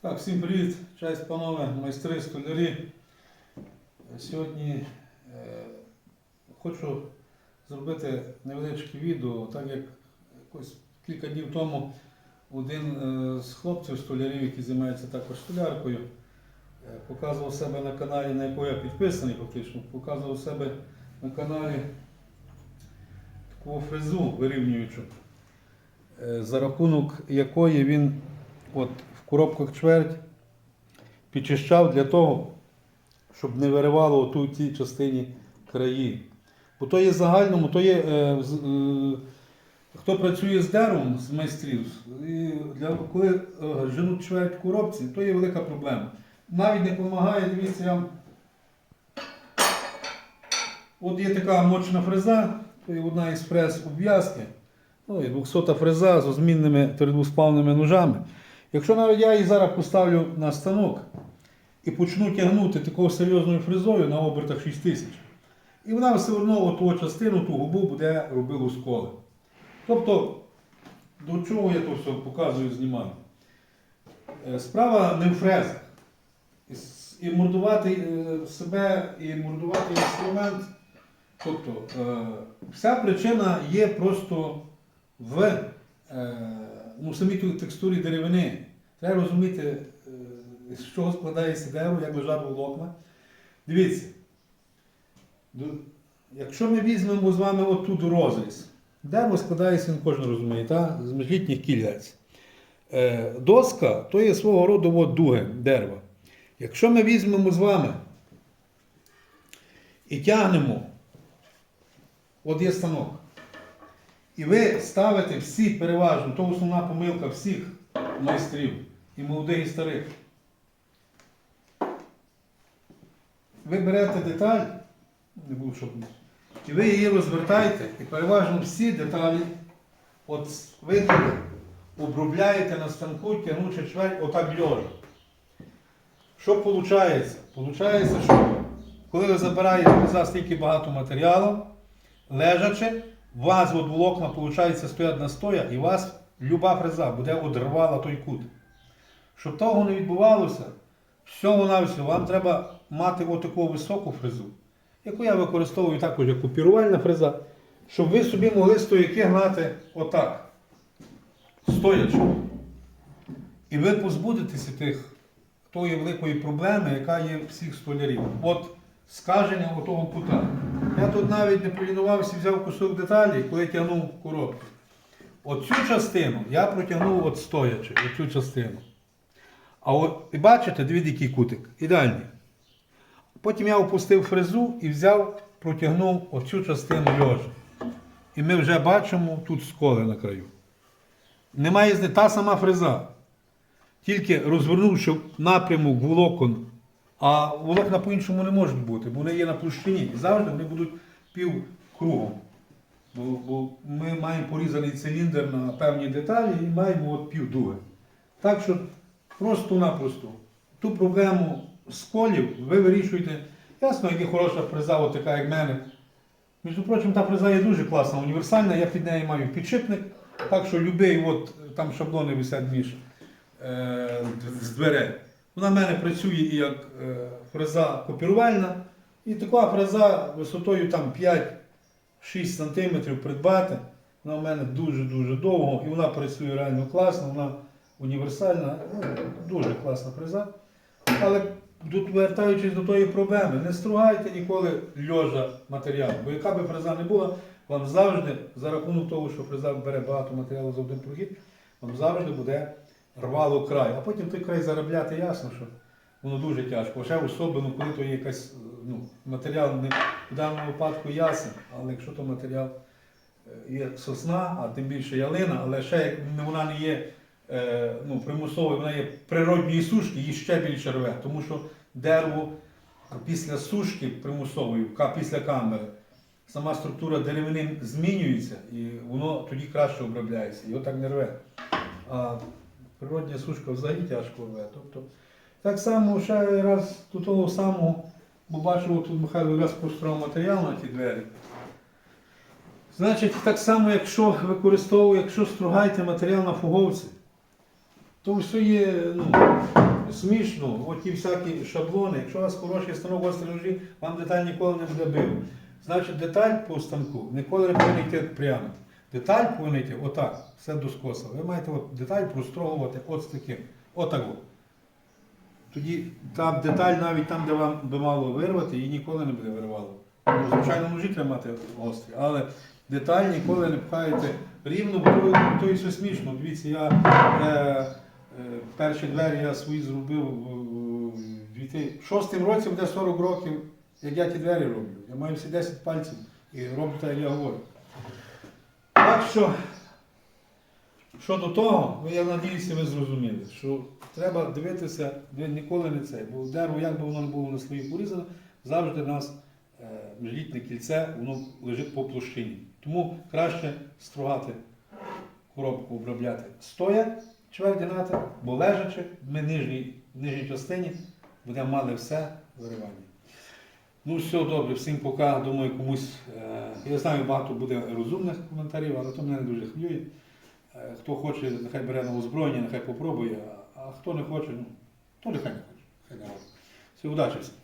Так, всім привіт, честь панове, майстри, столярі. Сьогодні е, хочу зробити невеличке відео, так як якось кілька днів тому один е, з хлопців столярів, який займається також столяркою, е, показував себе на каналі, на який я підписаний фактично, показував себе на каналі таку фрезу вирівнюючу, е, за рахунок якої він от коробках чверть підчищав для того, щоб не виривало оту в тій частині краї. Бо то є загальному, то є, е, е, хто працює з деревом, з майстрів, і для, коли е, женуть чверть в коробці, то є велика проблема. Навіть не допомагає, дивіться, я. От є така мочна фреза, то є одна із фрез обв'язки. Ну, і 200 фреза з змінними твердоспавними ножами. Якщо навіть я її зараз поставлю на станок і почну тягнути такою серйозною фрезою на обертах 6 тисяч, і вона все одно ту частину, ту губу буде робити сколи. Тобто, до чого я то все показую, знімаю? Е, Справа не в фрезах. І мордувати е, себе, і мордувати інструмент. Тобто, е, вся причина є просто в самій ту- текстурі деревини. Треба розуміти, е, з чого складається дерево, як лежать волокна. Дивіться, якщо ми візьмемо з вами отут розріз, дерево складається, ну, кожен розуміє, та? з міжлітніх кільець. Е, доска то є свого роду от, дуги дерева. Якщо ми візьмемо з вами і тягнемо, от є станок, і ви ставите всі переважно, то основна помилка всіх майстрів, і молодих, і старих. Ви берете деталь, не буду щоб. І ви її розвертаєте, і переважно всі деталі, от ви обробляєте на станку, тягнучи чверть, отак льожа. Що виходить? Получається, що коли ви забираєте за стільки багато матеріалу, лежачи, у вас от волокна, виходить, стоять на стоя, і у вас люба фреза буде одрвала той кут. Щоб того не відбувалося, всього на все, вам треба мати отаку високу фрезу, яку я використовую також як купірувальна фреза, щоб ви собі могли стояки гнати отак, стоячи. І ви позбудетеся тих тої великої проблеми, яка є всіх столярів. От скаження отого кута. Я тут навіть не полінувався, взяв кусок деталі, коли тягнув коробку. Оцю частину я протягнув от стоячи, оцю частину. А от, і бачите, дивіться, який кутик. Ідеальний. Потім я опустив фрезу і взяв, протягнув оцю частину льожа. І ми вже бачимо тут сколи на краю. Немає зни- та сама фреза. Тільки розвернувши напрямок волокон, а волокна по-іншому не можуть бути, бо вони є на площині. І завжди вони будуть пів кругом. Бо, бо ми маємо порізаний циліндр на певні деталі і маємо от пів дуги. Так що просто-напросто ту проблему сколів ви вирішуєте. Ясно, як є хороша фреза, от така, як мене. Між прочим, та фреза є дуже класна, універсальна, я під нею маю підшипник, так що любий, от там шаблони висять між е, з дверей. Вона в мене працює і як е, фреза копірувальна, і така фреза висотою там 5-6 см придбати. Вона в мене дуже-дуже довго і вона працює реально класно, вона універсальна, ну, дуже класна фреза. Але тут вертаючись до тої проблеми, не стругайте ніколи льожа матеріалу, бо яка би фреза не була, вам завжди, за рахунок того, що фреза бере багато матеріалу за один прохід, вам завжди буде рвало край. А потім той край заробляти ясно, що воно дуже тяжко. Ще особливо, коли то є якась ну, матеріал не в даному випадку ясен, але якщо то матеріал е, є сосна, а тим більше ялина, але ще вона не є е, ну, примусовою, вона є природньої сушки, її ще більше рве, тому що дерево після сушки примусової, після камери, сама структура деревини змінюється і воно тоді краще обробляється, його так не рве. А природня сушка взагалі тяжко рве. Тобто, так само ще раз до того самого, бо бачив, тут Михайло раз построїв матеріал на ті двері. Значить, так само, якщо використовує, якщо стругаєте матеріал на фуговці, то все є ну, смішно, от ті всякі шаблони. Якщо у вас хороший станок ножі, вам деталь ніколи не буде бив. Значить, деталь по станку ніколи не повинна йти прямо. Деталь повинна отак, все до скоса. Ви маєте от деталь прострогувати от з таким. Отак. от. Тоді та деталь навіть там, де вам би мало вирвати, її ніколи не буде вирвало. Ну, звичайно, ножі треба мати гострі, але деталь ніколи не пхаєте рівно, бо то і все смішно. Дивіться, я е, е, перші двері я свої зробив в 2006 році, буде 40 років, як я ті двері роблю. Я маю всі 10 пальців і роблю так, як я говорю. Так що, щодо того, я надіюся, ви зрозуміли, що треба дивитися, ніколи не це, бо дерево, як би воно не було на своїй порізане, завжди у нас е, міжлітне кільце, воно лежить по площині. Тому краще стругати коробку, обробляти стоя, чверть бо лежачи, ми нижній, в нижній частині будемо мали все виривання. Ну, все добре, всім пока. Думаю, комусь. Е, я знаю, багато буде розумних коментарів, але то мене не дуже хвилює. Е, хто хоче, нехай бере на озброєння, нехай попробує, а, хто не хоче, ну, то нехай не хоче. Хай не робить. Все, удачі всім.